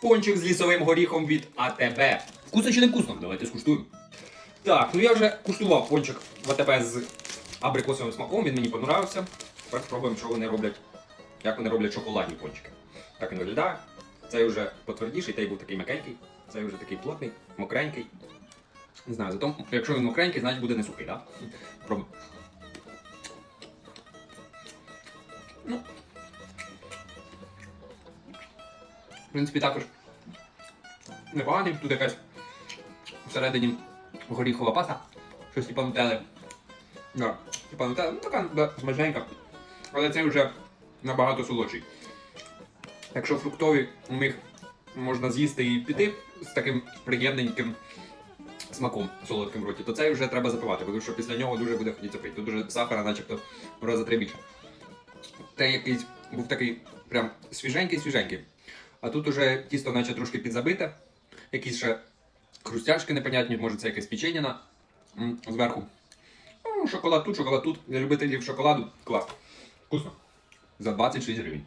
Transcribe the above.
пончик з лісовим горіхом від АТБ. Вкусно чи не вкусно? Давайте скуштуємо. Так, ну я вже куштував пончик в АТБ з абрикосовим смаком, він мені понравився. Тепер спробуємо, що вони роблять, як вони роблять шоколадні пончики. Так він виглядає. Цей вже потвердіший, той був такий м'якенький, цей вже такий плотний, мокренький. Не знаю, зато якщо він мокренький, значить буде не сухий, так? Да? Пробуємо. Ну. В принципі, також непоганий. Тут якась всередині горіхова паса. Щось типа нутели. Да, типа нутели. Ну така да, смачненька. Але це вже набагато солодший. Якщо фруктові у них можна з'їсти і піти з таким приємненьким смаком солодким в роті, то цей вже треба запивати, тому що після нього дуже буде хотіти пити. Тут дуже сахара, начебто рази три більше. Те якийсь був такий прям свіженький-свіженький. А тут уже тісто наче трошки підзабите. Якісь ще хрустяшки непонятні, може це якесь печеніна зверху. Ну, шоколад тут, шоколад тут. Для любителів шоколаду клас. Вкусно. За 26 гривень.